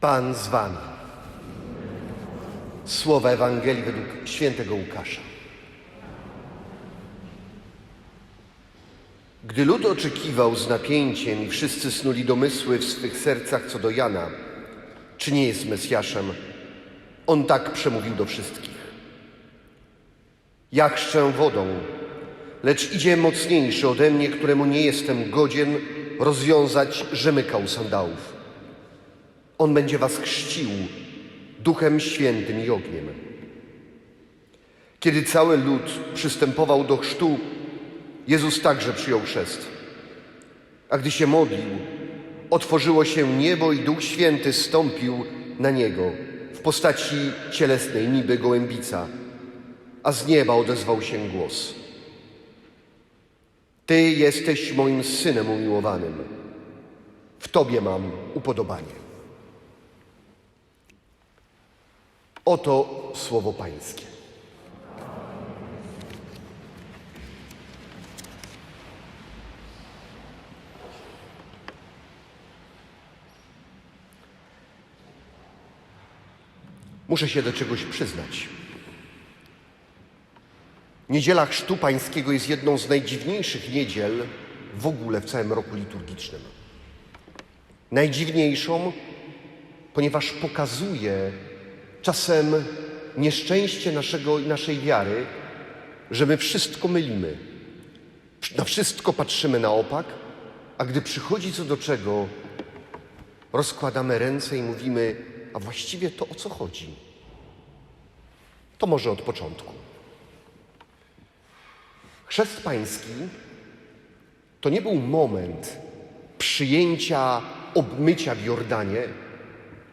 Pan z wami. Słowa Ewangelii według świętego Łukasza. Gdy lud oczekiwał z napięciem i wszyscy snuli domysły w swych sercach co do Jana, czy nie jest Mesjaszem, on tak przemówił do wszystkich. Ja chrzczę wodą, lecz idzie mocniejszy ode mnie, któremu nie jestem godzien rozwiązać rzemykał sandałów. On będzie was chrzcił Duchem Świętym i ogniem. Kiedy cały lud przystępował do chrztu, Jezus także przyjął chrzest. A gdy się modlił, otworzyło się niebo i Duch Święty stąpił na niego w postaci cielesnej, niby gołębica, a z nieba odezwał się głos. Ty jesteś moim synem umiłowanym. W Tobie mam upodobanie. Oto słowo Pańskie. Muszę się do czegoś przyznać. Niedziela Chrztu Pańskiego jest jedną z najdziwniejszych niedziel w ogóle w całym roku liturgicznym. Najdziwniejszą, ponieważ pokazuje czasem nieszczęście naszego, naszej wiary, że my wszystko mylimy. Na wszystko patrzymy na opak, a gdy przychodzi co do czego, rozkładamy ręce i mówimy, a właściwie to o co chodzi? To może od początku. Chrzest Pański to nie był moment przyjęcia obmycia w Jordanie,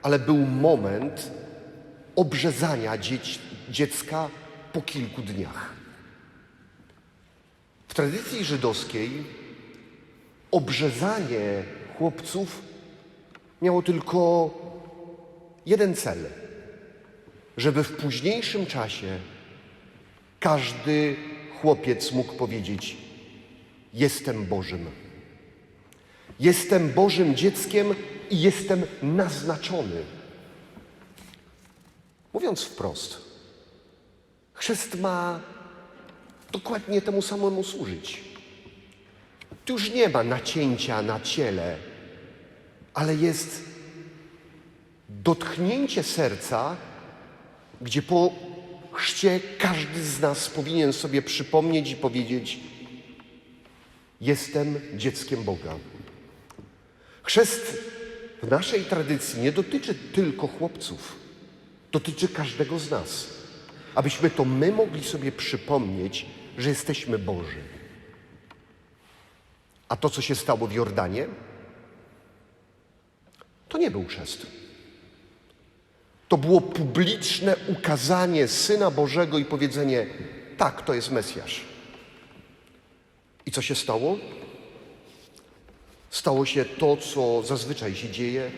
ale był moment obrzezania dziecka po kilku dniach. W tradycji żydowskiej obrzezanie chłopców miało tylko jeden cel, żeby w późniejszym czasie każdy chłopiec mógł powiedzieć: Jestem Bożym. Jestem Bożym dzieckiem i jestem naznaczony. Mówiąc wprost, chrzest ma dokładnie temu samemu służyć. Tu już nie ma nacięcia na ciele, ale jest dotknięcie serca, gdzie po chrzcie każdy z nas powinien sobie przypomnieć i powiedzieć: Jestem dzieckiem Boga. Chrzest w naszej tradycji nie dotyczy tylko chłopców, dotyczy każdego z nas, abyśmy to my mogli sobie przypomnieć, że jesteśmy Boży. A to, co się stało w Jordanie, to nie był chrzest. To było publiczne ukazanie Syna Bożego i powiedzenie: tak, to jest Mesjasz. I co się stało? Stało się to, co zazwyczaj się dzieje,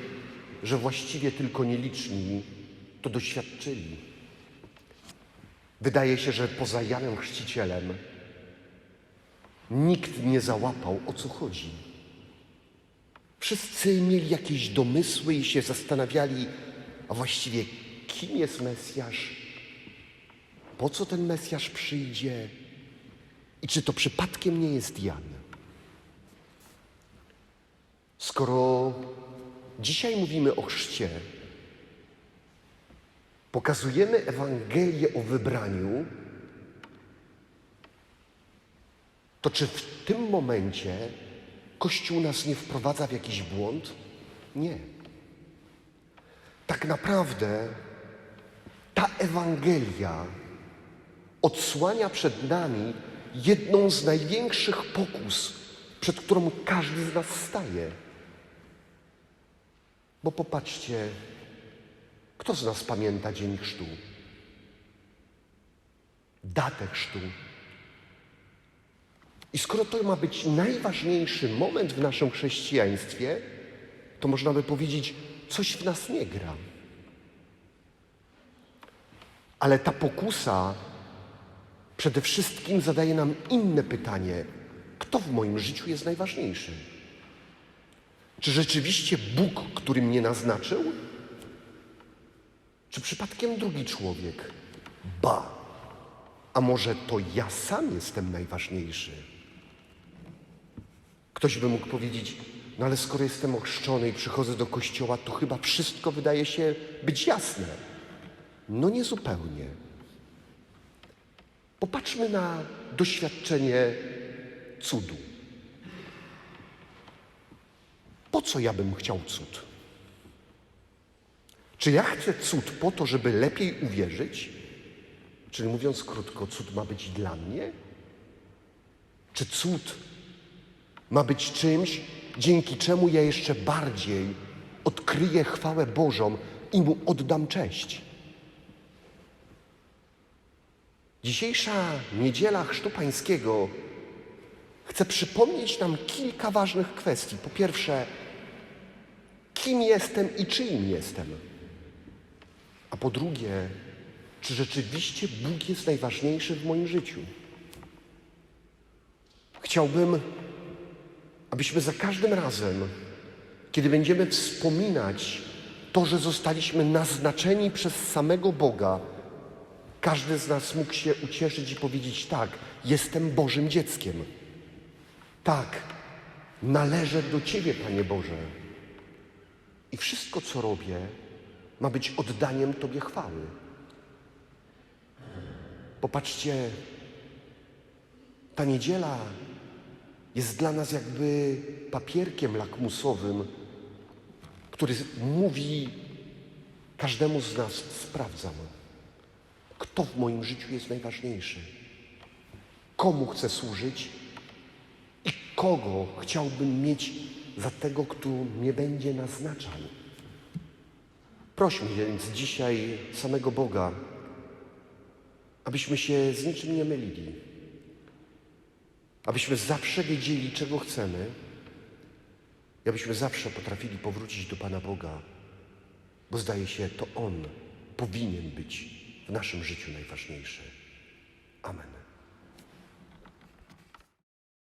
że właściwie tylko nieliczni to doświadczyli. Wydaje się, że poza Janem Chrzcicielem nikt nie załapał, o co chodzi. Wszyscy mieli jakieś domysły i się zastanawiali, a właściwie kim jest Mesjasz? Po co ten Mesjasz przyjdzie? I czy to przypadkiem nie jest Jan? Skoro dzisiaj mówimy o chrzcie, pokazujemy Ewangelię o wybraniu, to czy w tym momencie Kościół nas nie wprowadza w jakiś błąd? Nie. Tak naprawdę ta Ewangelia odsłania przed nami jedną z największych pokus, przed którą każdy z nas staje. Bo popatrzcie, kto z nas pamięta dzień chrztu? Datę chrztu. I skoro to ma być najważniejszy moment w naszym chrześcijaństwie, to można by powiedzieć, coś w nas nie gra. Ale ta pokusa przede wszystkim zadaje nam inne pytanie: kto w moim życiu jest najważniejszy? Czy rzeczywiście Bóg, który mnie naznaczył? Czy przypadkiem drugi człowiek? Ba, a może to ja sam jestem najważniejszy? Ktoś by mógł powiedzieć, no ale skoro jestem ochrzczony i przychodzę do kościoła, to chyba wszystko wydaje się być jasne. No nie zupełnie. Popatrzmy na doświadczenie cudu. Po co ja bym chciał cud? Czy ja chcę cud po to, żeby lepiej uwierzyć? Czyli mówiąc krótko, cud ma być dla mnie? Czy cud ma być czymś, dzięki czemu ja jeszcze bardziej odkryję chwałę Bożą i mu oddam cześć? Dzisiejsza niedziela Chrztu Pańskiego chce przypomnieć nam kilka ważnych kwestii. Po pierwsze, kim jestem i czyim jestem. A po drugie, czy rzeczywiście Bóg jest najważniejszy w moim życiu? Chciałbym, abyśmy za każdym razem, kiedy będziemy wspominać to, że zostaliśmy naznaczeni przez samego Boga, każdy z nas mógł się ucieszyć i powiedzieć: Tak, jestem Bożym dzieckiem. Tak, należę do Ciebie, Panie Boże. I wszystko, co robię, ma być oddaniem Tobie chwały. Popatrzcie, ta niedziela jest dla nas jakby papierkiem lakmusowym, który mówi każdemu z nas: sprawdzam, kto w moim życiu jest najważniejszy, komu chcę służyć i kogo chciałbym mieć za tego, kto mnie będzie naznaczał. Prośmy więc dzisiaj samego Boga, abyśmy się z niczym nie mylili, abyśmy zawsze wiedzieli, czego chcemy i abyśmy zawsze potrafili powrócić do Pana Boga, bo zdaje się, to On powinien być w naszym życiu najważniejszy. Amen.